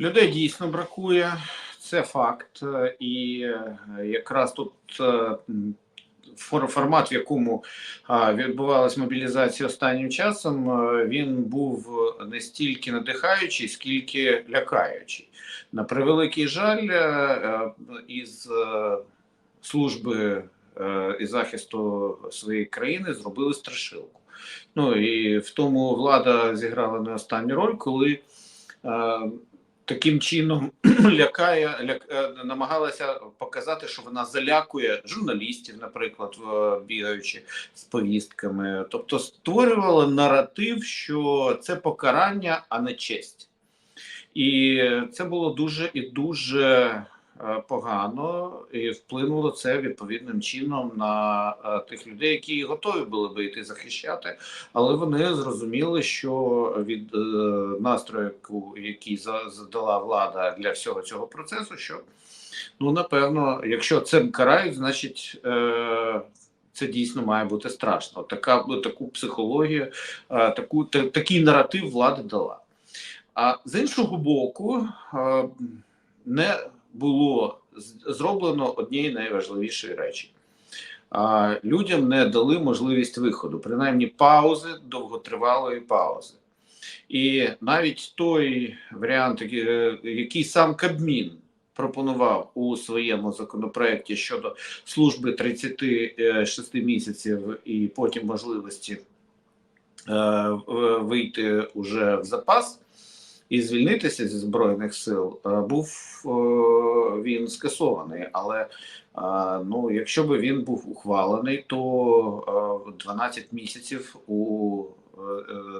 Людей дійсно бракує, це факт. Е, І е, якраз тут е, формат, в якому а, відбувалась мобілізація останнім часом, він був не стільки надихаючий, скільки лякаючий. На превеликий жаль, із служби і захисту своєї країни зробили страшилку. Ну і в тому влада зіграла не останню роль, коли таким чином лякає, ляк, е, намагалася показати, що вона залякує журналістів, наприклад, бігаючи з повістками. Тобто створювала наратив, що це покарання, а не честь. І це було дуже і дуже погано, і вплинуло це відповідним чином на е, тих людей, які готові були би йти захищати, але вони зрозуміли, що від е, настрою, який задала влада для всього цього процесу, що ну напевно, якщо цим карають, значить. Е, це дійсно має бути страшно. Така таку психологію, е, таку та- такий наратив влада дала. А з іншого боку, е, не було зроблено однієї найважливішої речі. Людям не дали можливість виходу, принаймні паузи, довготривалої паузи. І навіть той варіант, який, е, сам Кабмін пропонував у своєму законопроекті щодо служби 36 місяців і потім можливості е, вийти уже в запас і звільнитися зі збройних сил, е, був е, він скасований. Але е, ну, якщо би він був ухвалений, то е, 12 місяців у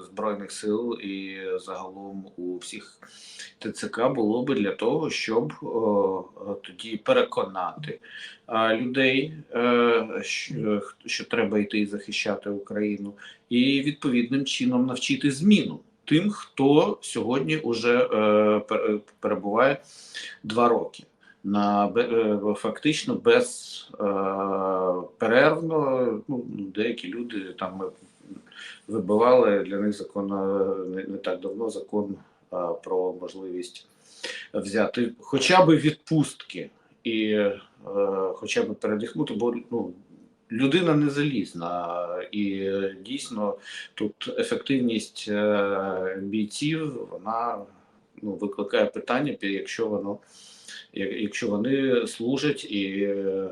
збройних сил і загалом у всіх ТЦК було би для того, щоб тоді переконати людей, що треба йти і захищати Україну, і відповідним чином навчити зміну тим, хто сьогодні вже е, перебуває два роки. На е, фактично безперервно, ну деякі люди там вибивали для них закон е, не, так давно закон е, про можливість взяти хоча б відпустки і е, хоча б передихнути, бо ну, людина не залізна, і е, дійсно тут ефективність е, бійців вона ну, викликає питання, якщо воно якщо вони служать і е,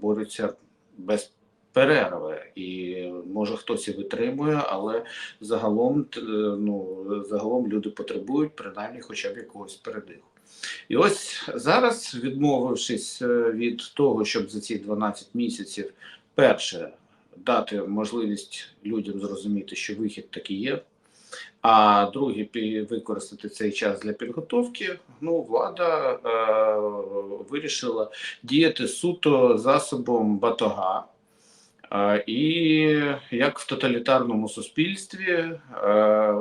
борються без перерви, і може хтось і витримує, але загалом ну загалом люди потребують принаймні хоча б якогось передиху. І ось зараз, відмовившись е, від того, щоб за ці 12 місяців перше дати можливість людям зрозуміти, що вихід таки є. А друге, використати цей час для підготовки. Ну, влада е, вирішила діяти суто засобом батога. Е, і як в тоталітарному суспільстві, е,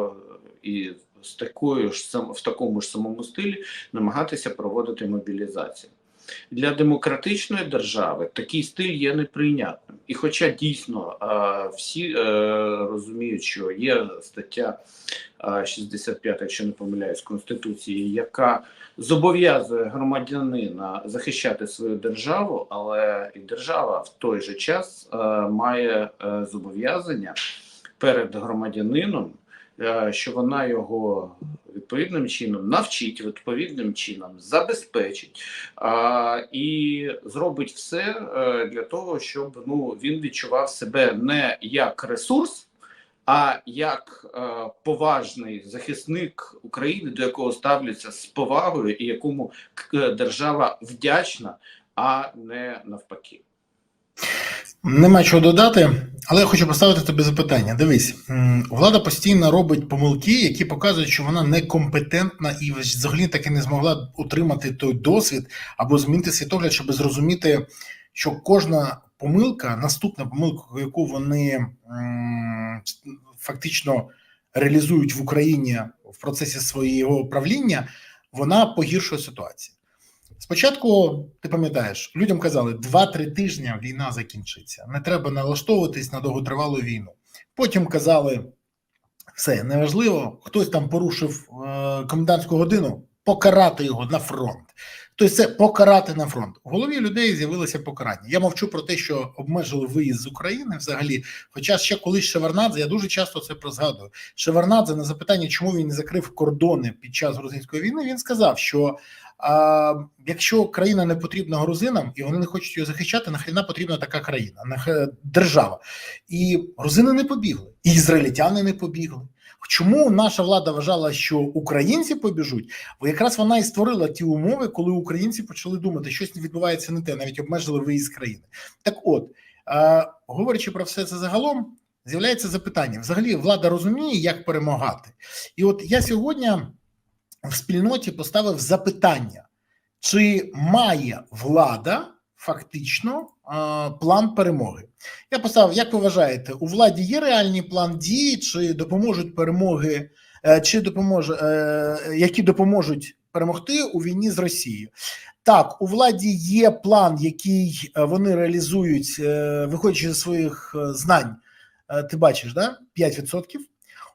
і з такою ж в такому ж самому стилі намагатися проводити мобілізацію. Для демократичної держави такий стиль є неприйнятним. І хоча дійсно всі е, розуміють, що є стаття е, 65, якщо не помиляюсь, Конституції, яка зобов'язує громадянина захищати свою державу, але і держава в той же час е, має е, зобов'язання перед громадянином, що вона його відповідним чином навчить, відповідним чином забезпечить і зробить все е, для того, щоб ну він відчував себе не як ресурс. А як е, поважний захисник України, до якого ставляться з повагою, і якому держава вдячна, а не навпаки. Нема чого додати, але я хочу поставити тобі запитання. Дивись, влада постійно робить помилки, які показують, що вона некомпетентна і взагалі таки не змогла утримати той досвід або змінити світогляд, щоб зрозуміти, що кожна помилка, наступна помилка, яку вони фактично реалізують в Україні в процесі свого правління, вона погіршує ситуацію. Спочатку, ти пам'ятаєш, людям казали, 2-3 тижні війна закінчиться. Не треба налаштовуватись на довготривалу війну. Потім казали, все неважливо, хтось там порушив е, комендантську годину, покарати його на фронт. Тобто це покарати на фронт. В голові людей з'явилося покарання. Я мовчу про те, що обмежили виїзд з України взагалі. Хоча ще колись Шеварнадзе, я дуже часто це прозгадую. Шеварнадзе на запитання, чому він не закрив кордони під час грузинської війни, він сказав, що а, якщо країна не потрібна грузинам і вони не хочуть її захищати, нахріна потрібна така країна, держава. І грузини не побігли, і ізраїльтяни не побігли. Чому наша влада вважала, що українці побіжуть? Бо якраз вона і створила ті умови, коли українці почали думати, що щось відбувається не те, навіть обмежили виїзд з країни. Так от, е, говорячи про все це загалом, з'являється запитання: взагалі влада розуміє, як перемагати. І от я сьогодні в спільноті поставив запитання, чи має влада фактично е, план перемоги. Я поставив, як ви вважаєте, у владі є реальний план дії, чи допоможуть перемоги, е, чи допоможе, е, які допоможуть перемогти у війні з Росією? Так, у владі є план, який вони реалізують, виходячи зі своїх знань. Ти бачиш, да? 5%.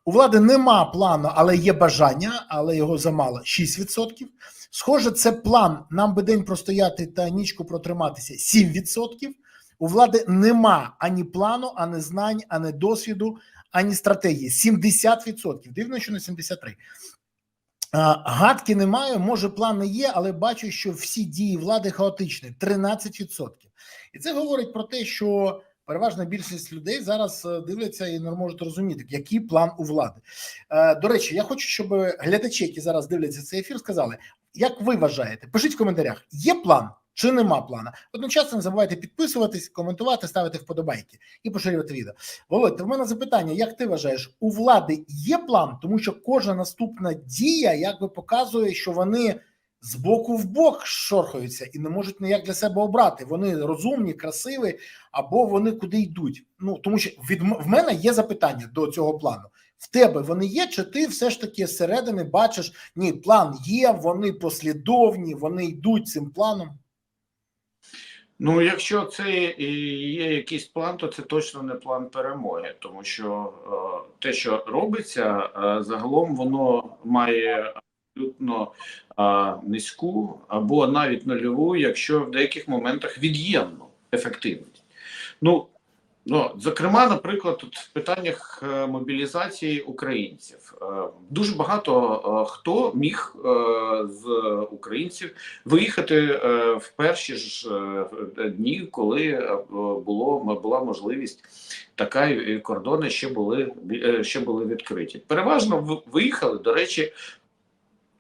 У влади нема плану, але є бажання, але його замало 6%. Схоже, це план. Нам би день простояти та нічку протриматися 7%. У влади нема ані плану, ані знань, ані досвіду, ані стратегії. 70%. Дивно, що не 73%. Гадки немає, може, плани є, але бачу, що всі дії влади хаотичні 13%. І це говорить про те, що переважна більшість людей зараз е, дивляться і не можуть розуміти, який план у влади. Е, До речі, я хочу, щоб глядачі, які зараз дивляться цей ефір, сказали, як ви вважаєте? Пишіть в коментарях, є план чи нема плана. Одночасно не забувайте підписуватись, коментувати, ставити вподобайки і поширювати відео. Володь, в мене запитання: як ти вважаєш, у влади є план, тому що кожна наступна дія якби показує, що вони з боку в бок шорхаються і не можуть ніяк для себе обрати. Вони розумні, красиві, або вони куди йдуть. Ну тому що від в мене є запитання до цього плану. В тебе вони є, чи ти все ж таки зсередини бачиш, ні, план є, вони послідовні, вони йдуть цим планом. Ну, якщо це є якийсь план, то це точно не план перемоги, тому що е, те, що робиться, е, загалом воно має абсолютно е, низьку або навіть нульову, якщо в деяких моментах від'ємну ефективність. Ну, ну зокрема, наприклад, тут в питаннях е, мобілізації українців е, дуже багато е, хто міг з українців виїхати в перші ж дні, коли було була можливість така і кордони ще були ще були відкриті. Переважно виїхали. До речі,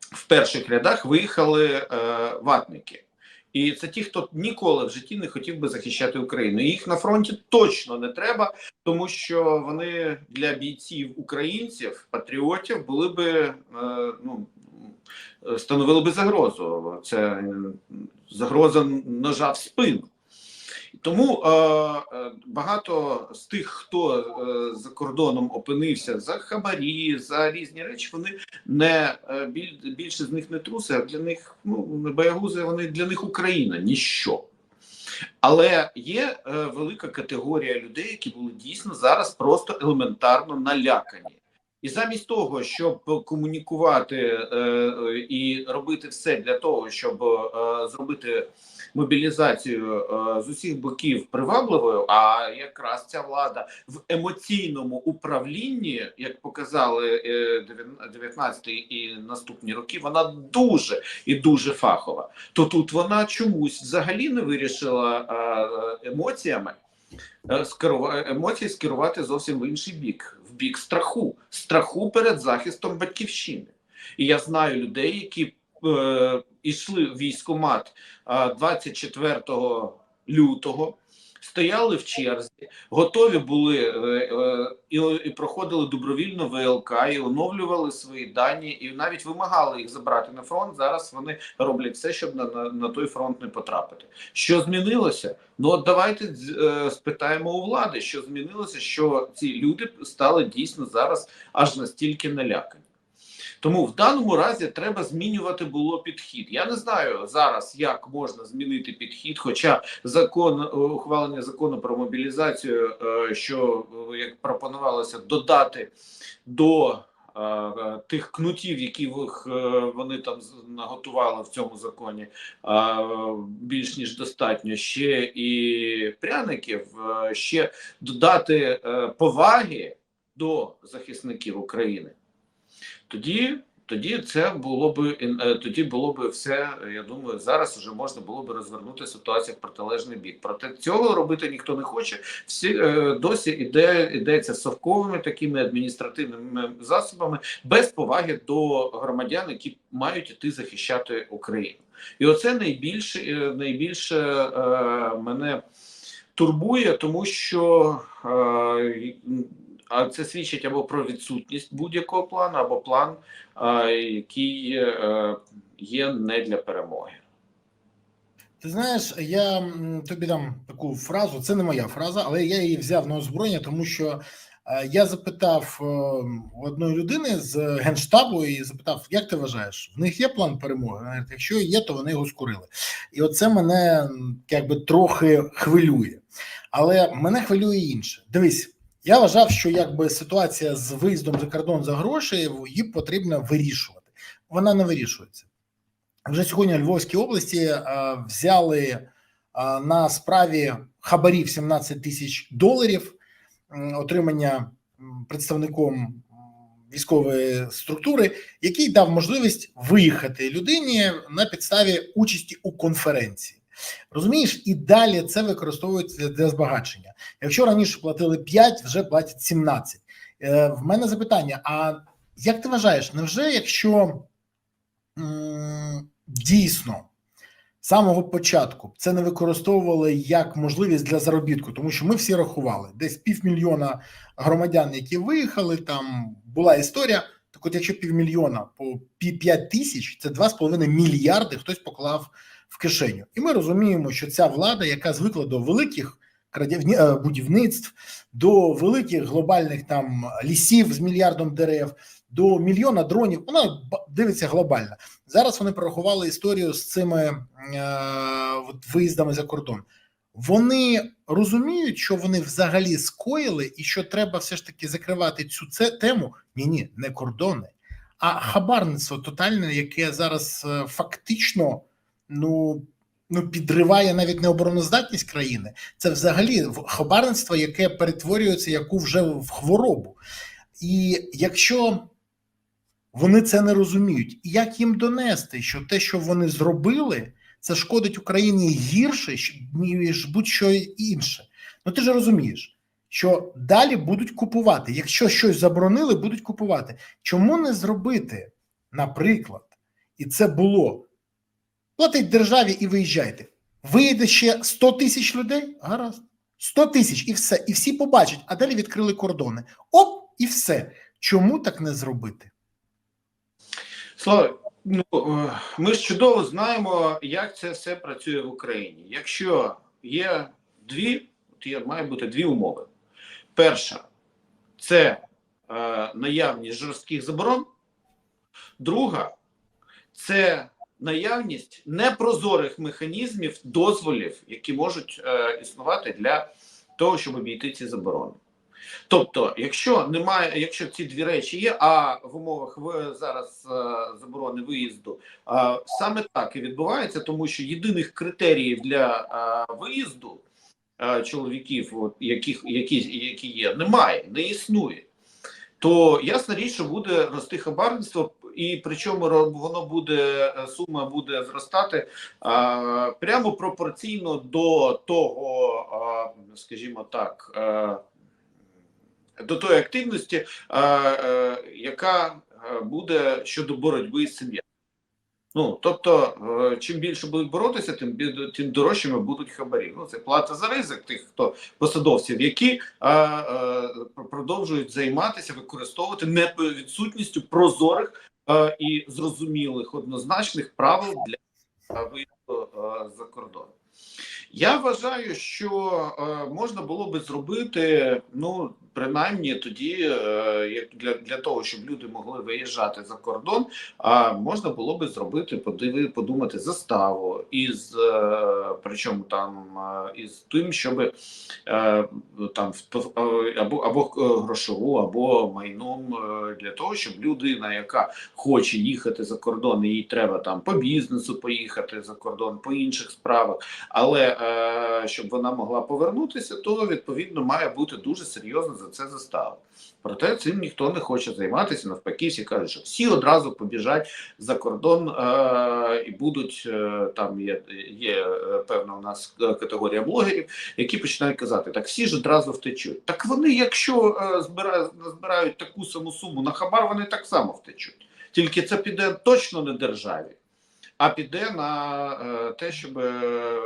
в перших рядах виїхали ватники. І це ті, хто ніколи в житті не хотів би захищати Україну. Їх на фронті точно не треба, тому що вони для бійців українців, патріотів, були би е, ну становили би загрозу. Це е, загроза ножа в спину. Тому е, е, багато з тих, хто е, за кордоном опинився за хабарі, за різні речі, вони не біль, більше з них не труси, а для них ну не боягузи, вони для них Україна ніщо. Але є е, велика категорія людей, які були дійсно зараз просто елементарно налякані. І замість того, щоб комунікувати е, і робити все для того, щоб е, зробити мобілізацію е, з усіх боків привабливою, а якраз ця влада в емоційному управлінні, як показали е, 19 і наступні роки, вона дуже і дуже фахова. То тут вона чомусь взагалі не вирішила е, емоціями е, емоції скерувати зовсім в інший бік, в бік страху, страху перед захистом батьківщини. І я знаю людей, які е, йшли в військкомат е, 24 лютого, стояли в черзі, готові були е, е, і, і проходили добровільно ВЛК, і оновлювали свої дані, і навіть вимагали їх забрати на фронт. Зараз вони роблять все, щоб на, на, на той фронт не потрапити. Що змінилося? Ну от давайте е, спитаємо у влади, що змінилося, що ці люди стали дійсно зараз аж настільки налякані. Тому в даному разі треба змінювати було підхід. Я не знаю зараз, як можна змінити підхід, хоча закон е, ухвалення закону про мобілізацію, е, що е, як пропонувалося додати до тих кнутів, які вони там наготували в цьому законі, більш ніж достатньо. Ще і пряників, ще додати поваги до захисників України. Тоді, тоді це було би е, тоді було би все. Я думаю, зараз вже можна було би розвернути ситуацію в протилежний бік. Проте цього робити ніхто не хоче. Всі е, досі іде йдеться совковими такими адміністративними засобами без поваги до громадян, які мають іти захищати Україну. І оце найбільше е, найбільше мене турбує, тому що а це свідчить або про відсутність будь-якого плану, або план, який е, є не для перемоги. Ти знаєш, я тобі дам таку фразу. Це не моя фраза, але я її взяв на озброєння, тому що е, я запитав е, у одної людини з генштабу і запитав, як ти вважаєш, в них є план перемоги? Вона Якщо є, то вони його скурили. І оце мене якби трохи хвилює. Але мене хвилює інше. Дивись, я вважав, що якби ситуація з виїздом за кордон за гроші її потрібно вирішувати. Вона не вирішується. Вже сьогодні Львовській області е, взяли е, на справі хабарів 17 тисяч доларів отримання представником військової структури, який дав можливість виїхати людині на підставі участі у конференції. Розумієш, і далі це використовується для збагачення. Якщо раніше платили 5, вже платять 17. Е, В мене запитання: а як ти вважаєш, невже якщо м, дійсно з самого початку це не використовували як можливість для заробітку, тому що ми всі рахували десь півмільйона громадян, які виїхали, там була історія. Так, от, якщо півмільйона по пі- 5 тисяч, це 2,5 мільярди хтось поклав в кишеню. І ми розуміємо, що ця влада, яка звикла до великих е, будівництв, до великих глобальних там лісів з мільярдом дерев, до мільйона дронів, вона дивиться глобально. Зараз вони порахували історію з цими е, виїздами за кордон. Вони розуміють, що вони взагалі скоїли, і що треба все ж таки закривати цю це тему. Ні, ні, не кордони, а хабарництво тотальне, яке зараз е, фактично ну, ну підриває навіть необороноздатність країни. Це взагалі хабарництво, яке перетворюється яку вже в хворобу. І якщо вони це не розуміють, як їм донести, що те, що вони зробили, це шкодить Україні гірше, ніж будь-що інше. Ну ти ж розумієш, що далі будуть купувати. Якщо щось заборонили, будуть купувати. Чому не зробити, наприклад, і це було платить державі і виїжджайте. Виїде ще 100 тисяч людей, гаразд. 100 тисяч і все. І всі побачать, а далі відкрили кордони. Оп, і все. Чому так не зробити? Слава, ну е, ми ж чудово знаємо, як це все працює в Україні. Якщо є дві, от є має бути дві умови. Перша це е, наявність жорстких заборон. Друга це наявність непрозорих механізмів дозволів, які можуть е, існувати для того, щоб обійти ці заборони. Тобто, якщо немає, якщо ці дві речі є, а в умовах в зараз е, заборони виїзду е, саме так і відбувається, тому що єдиних критеріїв для е, виїзду е, чоловіків, от, яких які, які є, немає, не існує. То ясна річ, що буде рости хабарництво, і причому воно буде е, сума буде зростати е, прямо пропорційно до того, е, скажімо так. Е, до тої активності, е, е, яка е, буде щодо боротьби з явищем. Ну тобто, чим більше будуть боротися, тим тим дорожчими будуть хабарі. Ну це плата за ризик тих, хто посадовців, які е, е, продовжують займатися, використовувати не відсутністю прозорих і зрозумілих однозначних правил для е, виїзду е, за кордон. Я вважаю, що е, можна було би зробити, ну принаймні тоді, е, як для, для того, щоб люди могли виїжджати за кордон, а можна було би зробити, подиви, подумати заставу із е, причому там із тим, щоб е, там або або грошову, або майном для того, щоб людина, яка хоче їхати за кордон, їй треба там по бізнесу поїхати за кордон, по інших справах. Але щоб вона могла повернутися, то відповідно має бути дуже серйозно за це застава. Проте цим ніхто не хоче займатися. Навпаки, всі кажуть, що всі одразу побіжать за кордон е, і будуть е, там. Є, є е, певна у нас е, категорія блогерів, які починають казати: так всі ж одразу втечуть. Так вони, якщо е, збирають, збирають таку саму суму на хабар, вони так само втечуть. Тільки це піде точно не державі а піде на е, те, щоб е, е,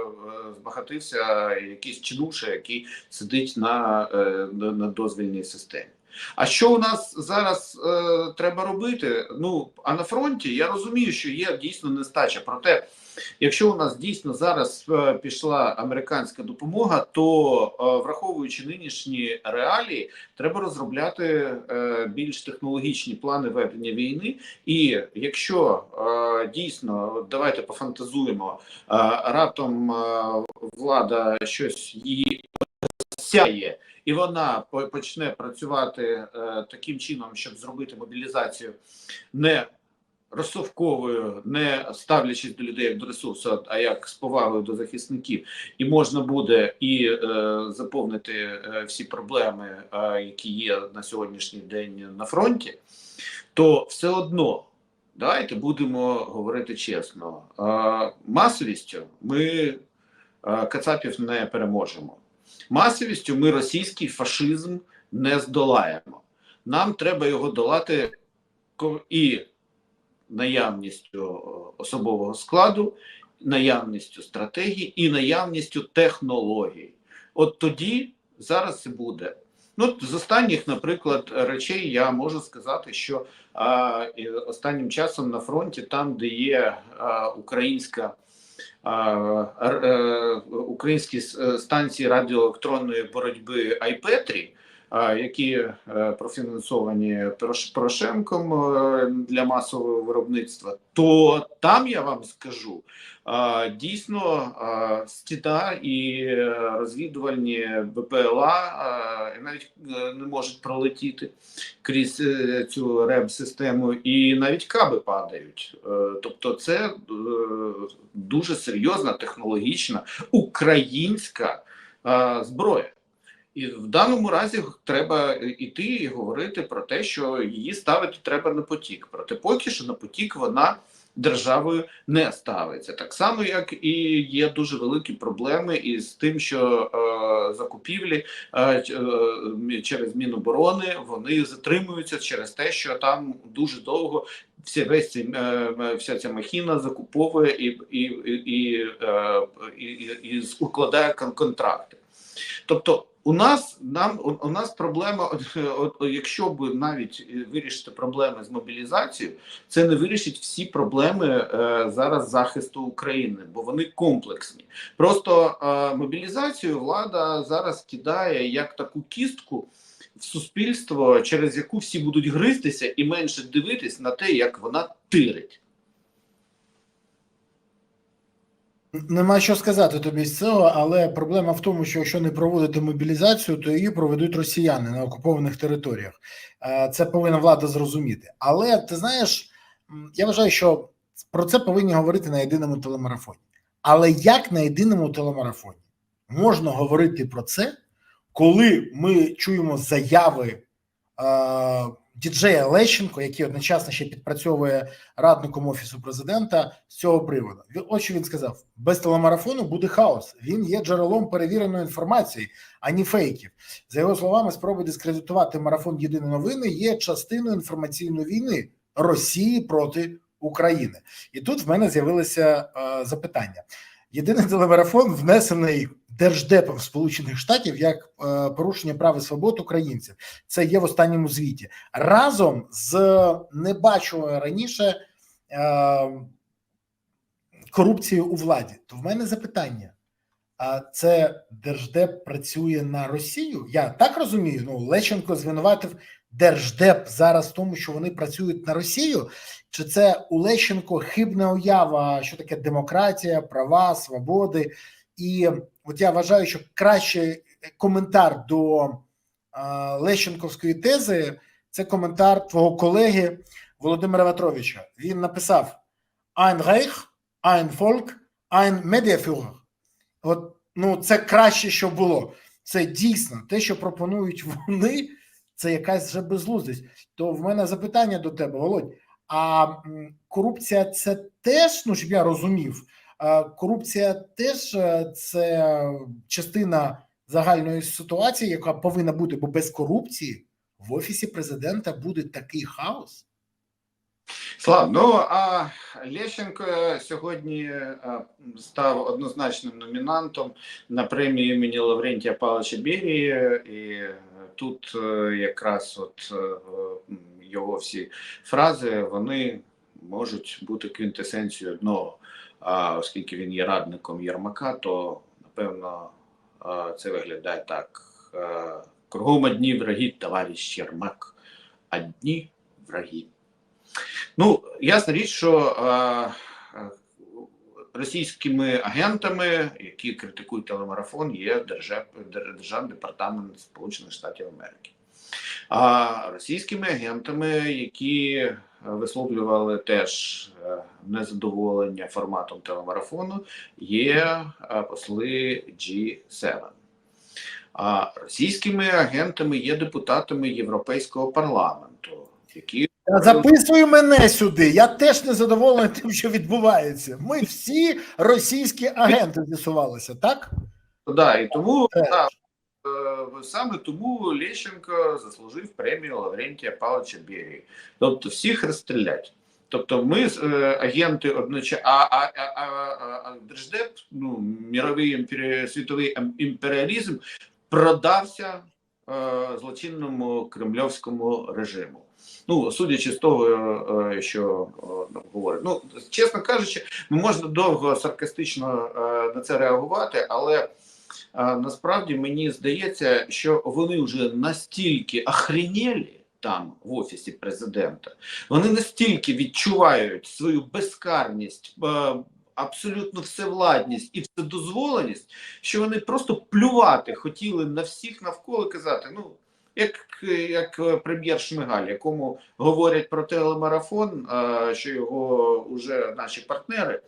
збагатився якийсь чинуша, який сидить е, на, на дозвільній системі. А що у нас зараз е, треба робити? Ну а на фронті я розумію, що є дійсно нестача. Проте, якщо у нас дійсно зараз е, пішла американська допомога, то е, враховуючи нинішні реалії, треба розробляти е, більш технологічні плани ведення війни. І якщо е, дійсно давайте пофантазуємо, е, раптом е, влада щось її сяє, і вона по- почне працювати е, таким чином, щоб зробити мобілізацію не розсовковою, не ставлячись до людей як до ресурсу, а як з повагою до захисників, і можна буде і е, заповнити е, всі проблеми, е, які є на сьогоднішній день на фронті, то все одно. Давайте будемо говорити чесно. Е, Масовістю ми е, Кацапів не переможемо. Масовістю ми російський фашизм не здолаємо. Нам треба його долати і наявністю е, особового складу, наявністю стратегії і наявністю технологій. От тоді зараз це буде. Ну, з останніх, наприклад, речей я можу сказати, що а, останнім часом на фронті, там, де є а, українська українські е, станції радіоелектронної боротьби Айпетрі, які е, профінансовані Порош- Порошенком е, для масового виробництва, то там я вам скажу. Дійсно, стіда і е, розвідувальні БПЛА навіть не можуть пролетіти крізь цю реб-систему, і навіть каби падають. Тобто, це дуже серйозна технологічна українська зброя. І в даному разі треба іти і говорити про те, що її ставити треба на потік. Проте поки що на потік вона державою не ставиться. Так само, як і є дуже великі проблеми із тим, що е, закупівлі е, е, через Міноборони вони затримуються через те, що там дуже довго вся весь цей, е, вся ця махіна закуповує і, і, і, і, е, і, і, і укладає кон- контракти. Тобто, у нас нам у, нас проблема, якщо б навіть вирішити проблеми з мобілізацією, це не вирішить всі проблеми е, зараз захисту України, бо вони комплексні. Просто е, мобілізацію влада зараз кидає як таку кістку в суспільство, через яку всі будуть гризтися і менше дивитись на те, як вона тирить. Нема що сказати тобі з цього, але проблема в тому, що якщо не проводити мобілізацію, то її проведуть росіяни на окупованих територіях. Е, Це повинна влада зрозуміти. Але ти знаєш, я вважаю, що про це повинні говорити на єдиному телемарафоні. Але як на єдиному телемарафоні можна говорити про це, коли ми чуємо заяви е, діджея Лещенко, який одночасно ще підпрацьовує радником офісу президента з цього приводу. Ось що він сказав: без телемарафону буде хаос. Він є джерелом перевіреної інформації, а не фейків. За його словами, спроби дискредитувати марафон Єдині новини є частиною інформаційної війни Росії проти України. І тут в мене з'явилося е, запитання. Єдиний телемарафон внесений держдепом Сполучених Штатів як е, порушення прав і свобод українців. Це є в останньому звіті разом з небаченою раніше е, корупцією у владі. То в мене запитання: а це держдеп працює на Росію. Я так розумію. Ну Лещенко звинуватив держдеп зараз в тому, що вони працюють на Росію. Чи це у Лещенко хибна уява, що таке демократія, права, свободи? І от я вважаю, що краще коментар до Лещенковської тези це коментар твого колеги Володимира Петровича. Він написав: Ein Reich, ein Volk, ein Mediaführer. От ну це краще, що було. Це дійсно те, що пропонують вони, це якась вже безглуздість. То в мене запитання до тебе, Володь. А корупція це теж, ну щоб я розумів, корупція теж е, це частина загальної ситуації, яка повинна бути, бо без корупції в офісі президента буде такий хаос. Слав, ну а Лещенко сьогодні став однозначним номінантом на премію імені Лаврентія Павловича Берії, і е, тут е, якраз от е, його всі фрази вони можуть бути квінтесенцією одного. А оскільки він є радником Єрмака, то напевно це виглядає так: е, кругом одні враги, товариш Єрмак, одні враги. Ну, ясна річ, що е, е, російськими агентами, які критикують телемарафон, є Держав, Державний департамент Сполучених Штатів Америки. А російськими агентами, які е, висловлювали теж е, незадоволення форматом телемарафону, є е, посли G7. А російськими агентами є депутатами Європейського парламенту, які Записуй мене сюди. Я теж не задоволений тим, що відбувається. Ми всі російські агенти з'ясувалися, так? Да, і тому да, е, саме тому Лещенко заслужив премію Лаврентія Павловича Берії. Тобто всіх розстрілять. Тобто ми е, агенти одночасно, а, а, а, а, а Держдеп, ну, міровий імпері... світовий ім- імперіалізм продався е, злочинному кремльовському режиму. Ну, судячи з того, е, що е, говорять. Ну, чесно кажучи, можна довго саркастично е, на це реагувати, але насправді мені здається, що вони вже настільки охренєлі там в офісі президента, вони настільки відчувають свою безкарність, е, абсолютну всевладність і вседозволеність, що вони просто плювати хотіли на всіх навколо казати, ну. Як, як прем'єр Шмигаль, якому говорять про телемарафон, е, що його вже наші партнери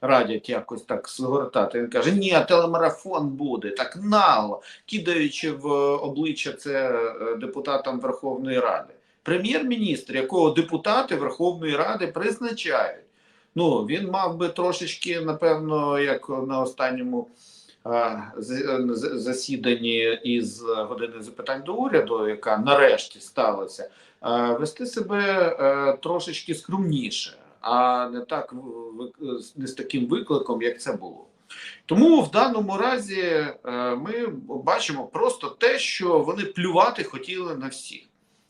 радять якось так згортати. Він каже: ні, телемарафон буде так нало, кидаючи в обличчя це е, депутатам Верховної Ради. Прем'єр-міністр, якого депутати Верховної Ради призначають. Ну він мав би трошечки, напевно, як на останньому засіданні із години запитань до уряду, яка нарешті сталася, вести себе е, трошечки скромніше, а не так не з таким викликом, як це було. Тому в даному разі е, ми бачимо просто те, що вони плювати хотіли на всіх.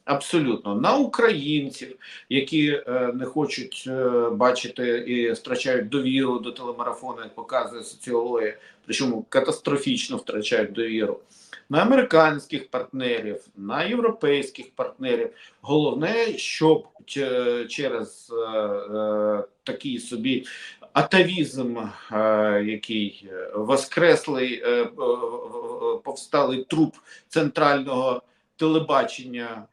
Абсолютно на українців, які е, не хочуть е, бачити і втрачають довіру до телемарафону, як показує соціологія, причому катастрофічно втрачають довіру. На американських партнерів, на європейських партнерів. Головне, щоб через е, такий собі атавізм, який воскреслий повсталий труп центрального телебачення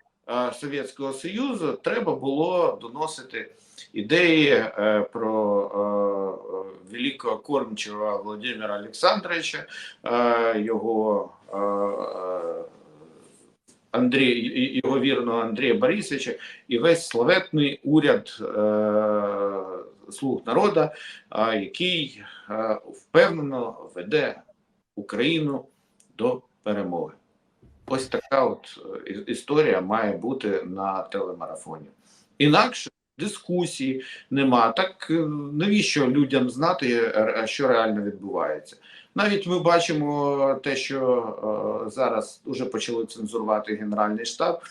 Совєтського Союзу, треба було доносити ідеї е, про е, е, великого кормчого Володимира Олександровича, е, його е, е, Андрій, його вірного Андрія Борисовича і весь славетний уряд е, слуг народу, який е, впевнено веде Україну до перемоги. Ось така от е, історія має бути на телемарафоні. Інакше дискусії нема. Так е, навіщо людям знати, е, що реально відбувається? Навіть ми бачимо те, що зараз вже почали цензурувати Генеральний штаб,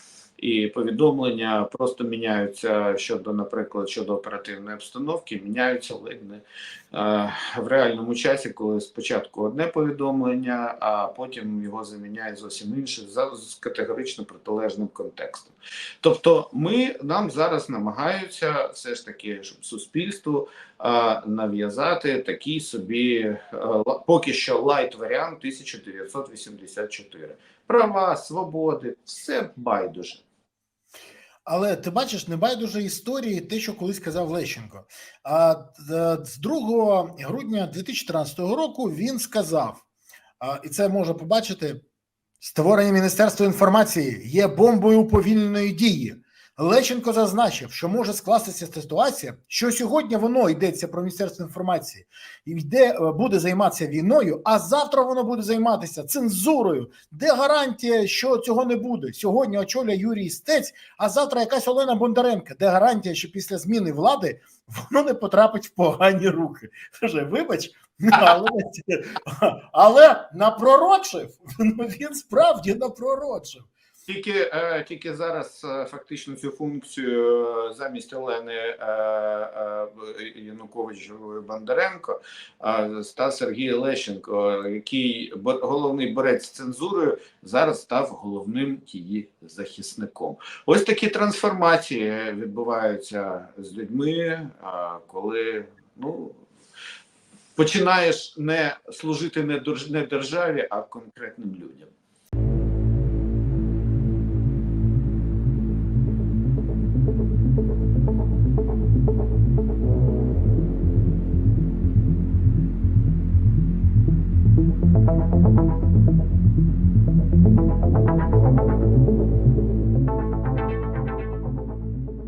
і повідомлення просто міняються щодо, наприклад, щодо оперативної обстановки, міняються ледь е, в реальному часі, коли спочатку одне повідомлення, а потім його заміняє зовсім інше з категорично протилежним контекстом. Тобто, ми нам зараз намагаються все ж таки, щоб суспільству е, нав'язати такий собі е, поки що лайт варіант 1984. Права, свободи, все байдуже. Але ти бачиш, не байдуже історії те, що колись казав Лещенко. А е, з 2 грудня 2014 року він сказав, і це можна побачити: створення Міністерства інформації є бомбою уповільненої дії. Лещенко зазначив, що може скластися ситуація, що сьогодні воно йдеться про міністерство інформації, і йде е, буде займатися війною, а завтра воно буде займатися цензурою. Де гарантія, що цього не буде? Сьогодні очолює Юрій Стець, а завтра якась Олена Бондаренко. Де гарантія, що після зміни влади воно не потрапить в погані руки? Слушай, вибач, але, але напророчив. Ну він справді напророчив. Тільки, е, тільки зараз е, фактично цю функцію е, замість Олени Янукович Бондаренко став Сергій Лещенко, який головний борець з цензурою, зараз став головним її захисником. Ось такі трансформації відбуваються з людьми, коли ну. Починаєш не служити не державі, а конкретним людям.